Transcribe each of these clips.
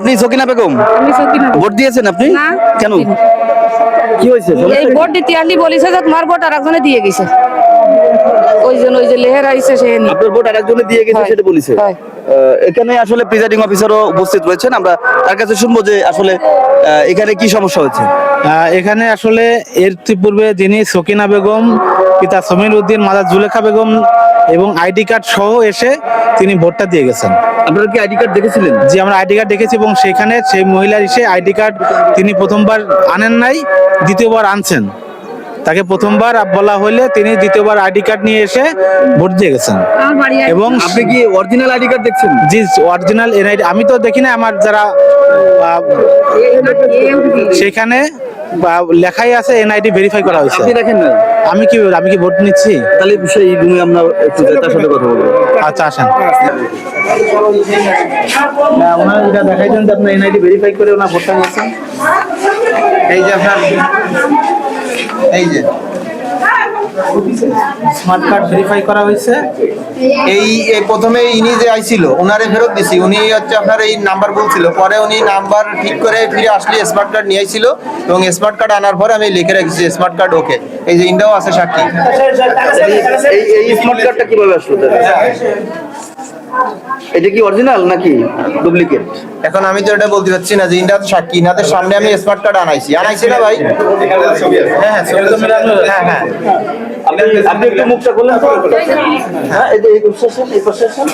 আপনি সকিনা বেগম? ভোট দিয়েছেন আপনি? না, কেন। কি হয়েছে? এই ভোট দিতে আলি বলিছে যে তোমার ভোট আর একজনে দিয়ে গেছে। ওই জন্য ওই যে লেহের আইছে সে নি আপনার ভোট আরেকজনে দিয়ে গেছে সেটা বলেছে। এখানে আসলে প্রিজাইডিং অফিসারও উপস্থিত রয়েছেন। আমরা তার কাছে শুনব যে আসলে এখানে কি সমস্যা হয়েছে। এখানে আসলে এর পূর্বে যিনি সকিনা বেগম পিতা সমীর উদ্দিন মাদার জুলেখা বেগম এবং আইডি কার্ড সহ এসে তিনি ভোটটা দিয়ে গেছেন। আপনারা কি আইডি কার্ড দেখেছিলেন? যে আমরা আইডি কার্ড দেখেছি এবং সেখানে সেই মহিলার এসে আইডি কার্ড তিনি প্রথমবার আনেন নাই দ্বিতীয়বার আনছেন। তাকে প্রথমবার বলা হলে তিনি দ্বিতীয়বার আইডি কার্ড নিয়ে এসে ভোট দিয়ে গেছেন। এবং আপনি কি অরিজিনাল আইডি কার্ড দেখছেন? জি অরিজিনাল এনআইডি আমি তো দেখি না আমার যারা সেখানে লেখাই আছে এনআইডি ভেরিফাই করা হয়েছে। আপনি দেখেন না আমি কি আমি কি ভোট নিচ্ছি? তাহলে সেই রুমে আমরা একটু তার সাথে কথা বলব। আচ্ছা আসেন। না ওনার এটা দেখাই দেন যে আপনার এনআইডি ভেরিফাই করে ওনার ভোটটা নিয়েছেন। এই যে আপনার এই যে স্মার্ট কার্ড ভেরিফাই করা হয়েছে। এই এই প্রথমে ইনি যে আইছিল ওনারে ফেরত দিছি। উনি হচ্ছে আপনার এই নাম্বার বলছিল। পরে উনি নাম্বার ঠিক করে ফিরে আসলে স্মার্ট কার্ড নিয়ে আইছিল এবং স্মার্ট কার্ড আনার পরে আমি লিখে রেখেছি স্মার্ট কার্ড ওকে এই যে ইন্ডাও আছে সাক্ষী। এই স্মার্ট কার্ডটা কীভাবে আসলো? তাহলে? এটা কি অরিজিনাল নাকি ডুপ্লিকেট এখন আমি তো এটা বলতে পারছি না যে ইন্ডা তো সাক্ষী ইনাদের সামনে আমি স্মার্ট কার্ড আনাইছি। আনাইছি না ভাই? হ্যাঁ হ্যাঁ হ্যাঁ হ্যাঁ। আপনি আপনি একটু মুখটা বললেন হ্যাঁ এই যে এই প্রসেসন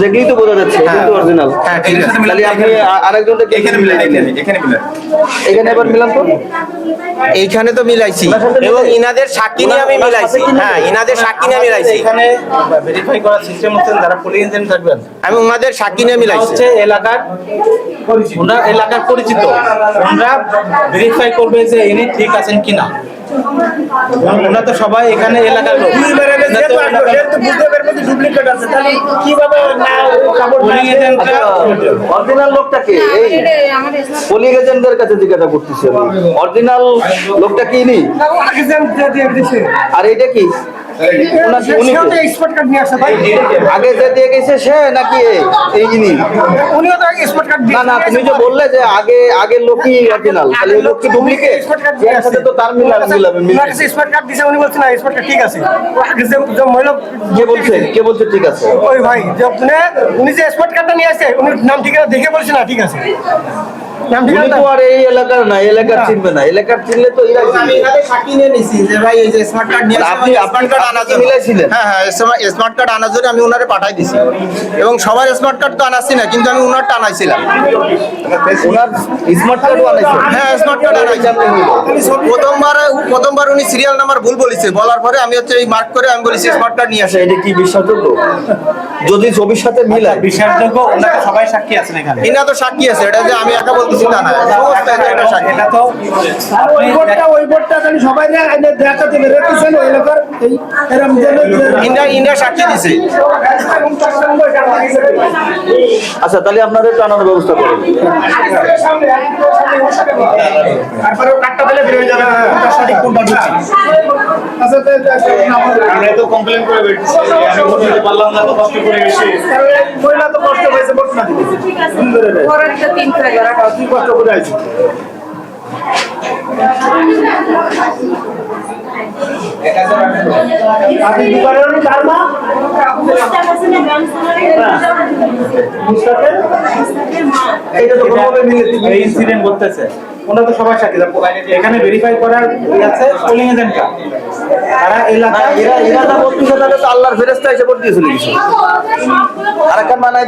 দেখলেই তো বোঝা যাচ্ছে এটা তো অরিজিনাল হ্যাঁ, তাহলে আপনি আরেকজনটা এখানে মিলাই দিলেন এখানে মিলান এখানে এবার মিলান তো? এইখানে তো মিলাইছি। এবং ইনাদের সাক্ষী নিয়ে আমি মিলাইছি। হ্যাঁ ইনাদের সাক্ষী নিয়ে মিলাইছি। এখানে ভেরিফাই করার সিস্টেম হচ্ছে যারা পুলিশ এজেন্ট থাকবেন। আমি ওনাদের সাক্ষী নিয়ে মিলাইছি। হচ্ছে এলাকার ওনারা এলাকার পরিচিত। ওনারা ভেরিফাই করবে যে ইনি ঠিক আছেন কিনা। ওনারা তো সবাই এখানে এলাকার লোক। অরিজিনাল লোকটাকে এই পোলিং এজেন্টদের কাছে জিজ্ঞাসা করতেছে অরিজিনাল লোকটা কি নি আর এটা কে? আগে যে দিয়ে গেছে সে নাকি? এই ইনি। না না তুমি যে বললে যে আগে আগের লোকই অরিজিনাল তাহলে এই লোক কি ডুপ্লিকেট এর সাথে তো তার মিলাবে মিলাবে। মিলাবে ঠিক আছে। যে মহিলা কে বলছে? কে বলছে ঠিক আছে? ওই ভাই যে উনি যে স্পট কার্ডটা নিয়ে আসছে উনি নাম ঠিকানা দেখে বলছে না ঠিক আছে। উনি তো আর এই এলাকার না এলাকার চিনবে না। এলাকার চিনলে তো এরাই আমি চিনবে। ইনাদের সাক্ষী নিয়ে নিছি যে ভাই এই যে স্মার্ট কার্ড নিয়ে আর আপনি স্মার্ট কার্ড আনার জন্য। হ্যাঁ হ্যাঁ স্মার্ট কার্ড আনার জন্য আমি ওনারে পাঠাই দিছি। এবং সবার স্মার্ট কার্ড তো আনাচ্ছি না কিন্তু আমি ওনারটা আনাইছিলাম। ওনার স্মার্ট কার্ড বানাইছে হ্যাঁ স্মার্ট কার্ড আনাইছি। প্রথমবার প্রথমবার উনি সিরিয়াল নাম্বার ভুল বলেছে। বলার পরে আমি হচ্ছে এই মার্ক করে আমি বলেছি স্মার্ট কার্ড নিয়ে আসে। আচ্ছা এটা কি বিশ্বাসযোগ্য? যদি ছবির সাথে মিলায় বিশ্বাসযোগ্য সবাই সাক্ষী আছেন এখানে। তো সাক্ষী আছে। এটা যে আমি একা বলতেছি তা না সমস্ত এলাকাটা সাক্ষী এটা তো ওই বোর্ডটা ওই বোর্ডটা খালি সবাই দেখাতে বেরোতেছেন ওই এলাকার এই এরম ইন্ডিয়া ইন্ডিয়া সাক্ষী দিছে। আচ্ছা তাহলে আপনাদের ব্যবস্থা করুন। তারপরে কার্ডটা পেলে বেরোয় যাবে কোনটা সঠিক কোনটা ঢুকছে আমরা তো কমপ্লেন করে বেরিয়েছি আমি বলতে পারলাম না তো কষ্ট করে এসে মহিলা তো কষ্ট হয়েছে তিন কষ্ট করে আছে আপনি দোকানের কার মা এটা তো কোনোভাবে মিলে ইনসিডেন্ট করতেছে ওনারা তো সবাই সাক্ষী এখানে ভেরিফাই করার আছে পোলিং এজেন্টটা তারা না, এলাকায় এরা এরা বলতেছে তাহলে তো আল্লাহর ফেরেস্তা এসে ভোট দিয়ে আর একটা মানায়